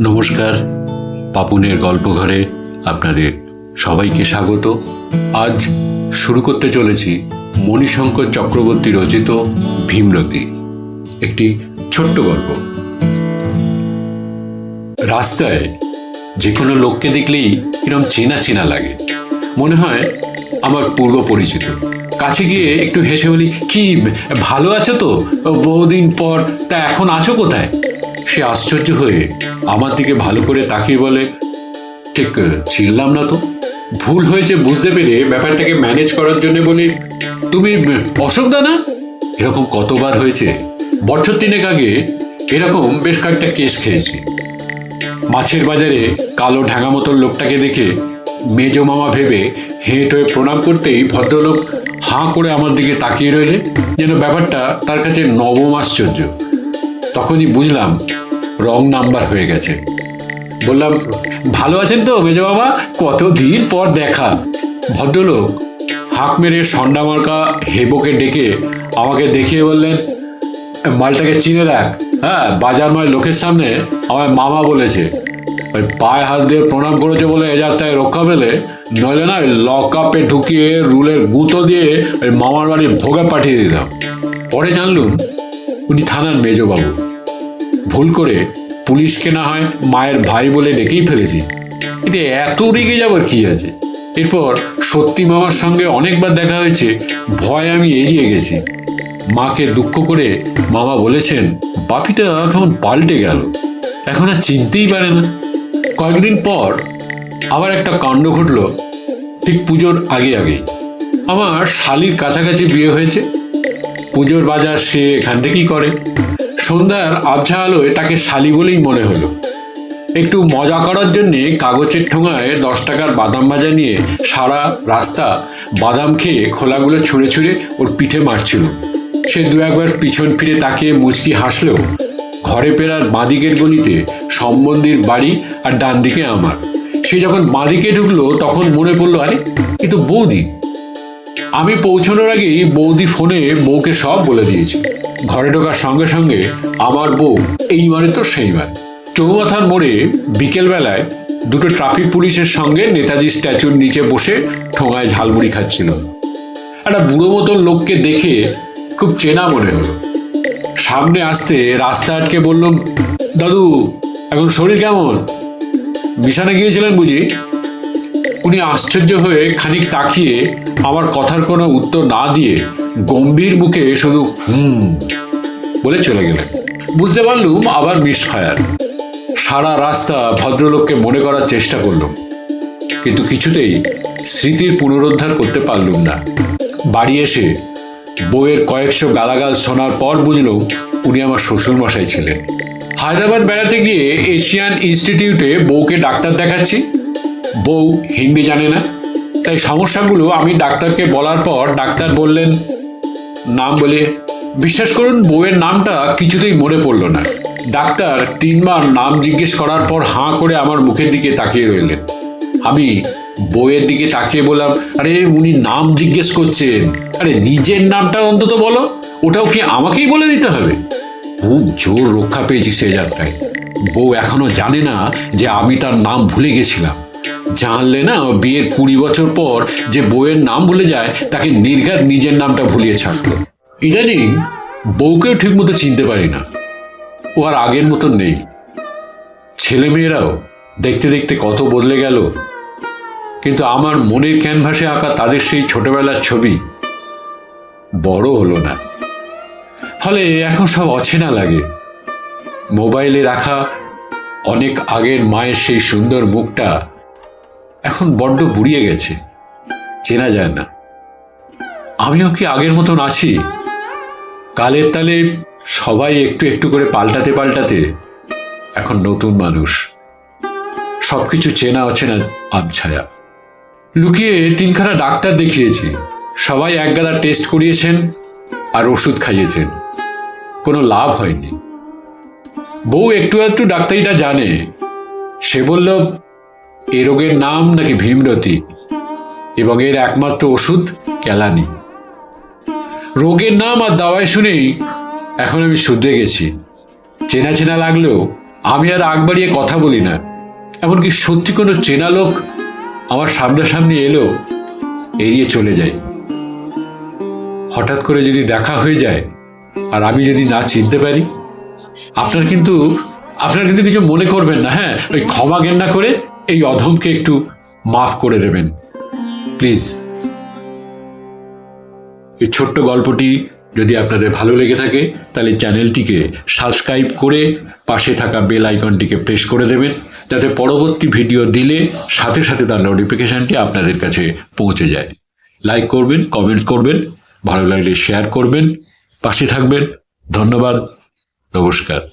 নমস্কার। পাপুনের গল্পঘরে আপনাদের সবাইকে স্বাগত। আজ শুরু করতে চলেছি মণিশঙ্কর চক্রবর্তী রচিত ভীমরতি, একটি ছোট্ট গল্প। রাস্তায় যে কোনো লোককে দেখলেই কিরম চেনা চেনা লাগে। মনে হয় আমার পূর্ব পরিচিত। কাছে গিয়ে একটু হেসে বলি, কি, ভালো আছো তো? বহুদিন পর, তা এখন আছো কোথায়? সে আশ্চর্য হয়ে আমার দিকে ভালো করে তাকিয়ে বলে, ঠিক চিনলাম না তো। ভুল হয়েছে বুঝতে পেরে ব্যাপারটাকে ম্যানেজ করার জন্য বলি, তুমি অসুবিধা না এরকম কতবার হয়েছে? বছর তিনেক আগে এরকম বেশ কয়েকটা কেস খেয়েছি। মাছের বাজারে কালো ঢাঙা মতন লোকটাকে দেখে মেজো মামা ভেবে হেঁট হয়ে প্রণাম করতেই ভদ্রলোক হাঁ করে আমার দিকে তাকিয়ে রইলেন, যেন ব্যাপারটা তার কাছে নবম আশ্চর্য। তখনই বুঝলাম রং নাম্বার হয়ে গেছে। বললাম, ভালো আছেন তো মেজ বাবা? কতদিন পর দেখা। ভদ্রলোক হাঁক মেরে সন্ডা মার্কা হেবোকে ডেকে আমাকে দেখিয়ে বললেন, মালটাকে চিনে রাখ। হ্যাঁ বাজার নয় লোকের সামনে আমার মামা বলেছে। ওই পায়ে হাত দিয়ে প্রণাম করেছে বলে এ যাত্রায় রক্ষা পেলে নইলে না ওই লক আপে ঢুকিয়ে রুলের গুঁতো দিয়ে ওই মামার বাড়ি ভোগে পাঠিয়ে দিতাম। পরে জানলুম, উনি থানার মেজবাবু। ভুল করে পুলিশকে না হয়, মায়ের ভাই বলে ডেকেই ফেলেছি। এতে এত রেগে যাবার কি আছে? এরপর সত্যি মামার সঙ্গে অনেকবার দেখা হয়েছে, ভয় আমি এড়িয়ে গেছি। মাকে দুঃখ করে মামা বলেছেন, বাপিটা কেমন পাল্টে গেল। এখন আর চিনতেই পারে না। কয়েকদিন পর আবার একটা কাণ্ড ঘটলো, ঠিক পুজোর আগে আগে। আমার শালির কাছাকাছি বিয়ে হয়েছে। পুজোর বাজার সে এখান থেকেই করে। সন্ধ্যার আবছা আলোয় তাকে শালি বলেই মনে হলো। একটু মজা করার জন্যে কাগজের ঠোঙায় দশ টাকার বাদাম ভাজা নিয়ে সারা রাস্তা বাদাম খেয়ে খোলাগুলো ছুঁড়ে ছুঁড়ে ওর পিঠে মারছিল। সে দু একবার পিছন ফিরে তাকিয়ে মুচকি হাসলেও ঘরে ফেরার বাঁদিকের গলিতে সম্বন্ধীর বাড়ি আর ডান দিকে আমার। সে যখন বাঁদিকে ঢুকলো তখন মনে পড়ল, আরে, এ তো বৌদি। আমি পৌঁছানোর আগেই বৌদি ফোনে বউকে সব বলে দিয়েছে। ঘরে ঢোকার সঙ্গে সঙ্গে আমার বউ। এই মারে তো সেই মারে চৌমাথার মোড়ে বিকেলবেলায় দুটো ট্রাফিক পুলিশের সঙ্গে নেতাজি স্ট্যাচুর নিচে বসে ঠোঙায় ঝালমুড়ি খাচ্ছিল। একটা বুড়ো মতন লোককে দেখে খুব চেনা মনে হলো। সামনে আসতে রাস্তা আটকে বললাম, দাদু, এখন শরীর কেমন? মিশানে গিয়েছিলেন বুঝি? উনি আশ্চর্য হয়ে খানিক তাকিয়ে আমার কথার কোনো উত্তর না দিয়ে গম্ভীর মুখে শুধু হুম বলে চলে গেলেন। বুঝতে পারলুম আবার মিস ফায়ার। সারা রাস্তা ভদ্রলোককে মনে করার চেষ্টা করলাম। কিন্তু কিছুতেই স্মৃতির পুনরুদ্ধার করতে পারলুম না। বাড়ি এসে বইয়ের কয়েকশো গালাগাল শোনার পর বুঝলাম উনি আমার শ্বশুরমশাই ছিলেন। হায়দ্রাবাদ বেড়াতে গিয়ে এশিয়ান ইনস্টিটিউটে বউকে ডাক্তার দেখাচ্ছি। বউ হিন্দি জানে না। তাই সমস্যাগুলো আমি ডাক্তারকে বলার পর ডাক্তার বললেন, নাম বলে, বিশ্বাস করুন, বউয়ের নামটা কিছুতেই মনে পড়ল না। ডাক্তার তিনবার নাম জিজ্ঞেস করার পর হাঁ করে আমার মুখের দিকে তাকিয়ে রইলেন। আমি বউয়ের দিকে তাকিয়ে বললাম, আরে, উনি নাম জিজ্ঞেস করছেন। আরে, নিজের নামটা অন্তত বলো, ওটাও কি আমাকেই বলে দিতে হবে? খুব জোর রক্ষা পেয়েছি সে যাত্রায়। বউ এখনও জানে না যে আমি তার নাম ভুলে গেছিলাম। জানলে না বিয়ের কুড়ি বছর পর যে বউয়ের নাম ভুলে যায়, তাকে নির্ঘাত নিজের নামটা ভুলিয়ে ছাড়তো ইদানিং বউকেও ঠিকমতো চিনতে পারি না। ও আর আগের মতন নেই। ছেলেমেয়েরাও দেখতে দেখতে কত বদলে গেল। কিন্তু আমার মনের ক্যানভাসে আঁকা তাদের সেই ছোটবেলার ছবি বড় হলো না। ফলে এখন সব অচেনা লাগে। মোবাইলে রাখা অনেক আগের মায়ের সেই সুন্দর মুখটা এখন বড্ড বুড়িয়ে গেছে। চেনা যায় না। আমিও কি আগের মতন আছি? কালের তালে সবাই একটু একটু করে পাল্টাতে পাল্টাতে এখন নতুন মানুষ। সবকিছু চেনা অচেনা আবছায়া। লুকিয়ে তিনখানা ডাক্তার দেখিয়েছি। সবাই একগাদা টেস্ট করিয়েছেন আর ওষুধ খাইয়েছেন। কোনো লাভ হয়নি। বউ একটু একটু ডাক্তারিটা জানে। সে বলল এ রোগের নাম নাকি ভীমরতি এবং এর একমাত্র ওষুধ কেলানি। রোগের নাম আর দাওয়াই শুনেই এখন আমি শুধরে গেছি। চেনা চেনা লাগলেও আমি আর আগ বাড়িয়ে কথা বলি না। এমনকি সত্যি কোনো চেনা লোক আমার সামনাসামনি এলো, এড়িয়ে চলে যাই হঠাৎ করে যদি দেখা হয়ে যায় আর আমি যদি না চিনতে পারি, আপনার কিন্তু আপনার কিন্তু কিছু মনে করবেন না হ্যাঁ? ওই ক্ষমা ঘেন্না করে এই অধমকে একটু মাফ করে দেবেন। প্লিজ। এই ছোট্ট গল্পটি যদি আপনাদের ভালো লেগে থাকে, তাহলে চ্যানেলটিকে সাবস্ক্রাইব করে পাশে থাকা বেল আইকনটিকে প্রেস করে দেবেন, যাতে পরবর্তী ভিডিও দিলে সাথে সাথে তার নোটিফিকেশানটি আপনাদের কাছে পৌঁছে যায়। লাইক করবেন, কমেন্ট করবেন, ভালো লাগলে শেয়ার করবেন, পাশে থাকবেন। ধন্যবাদ, নমস্কার।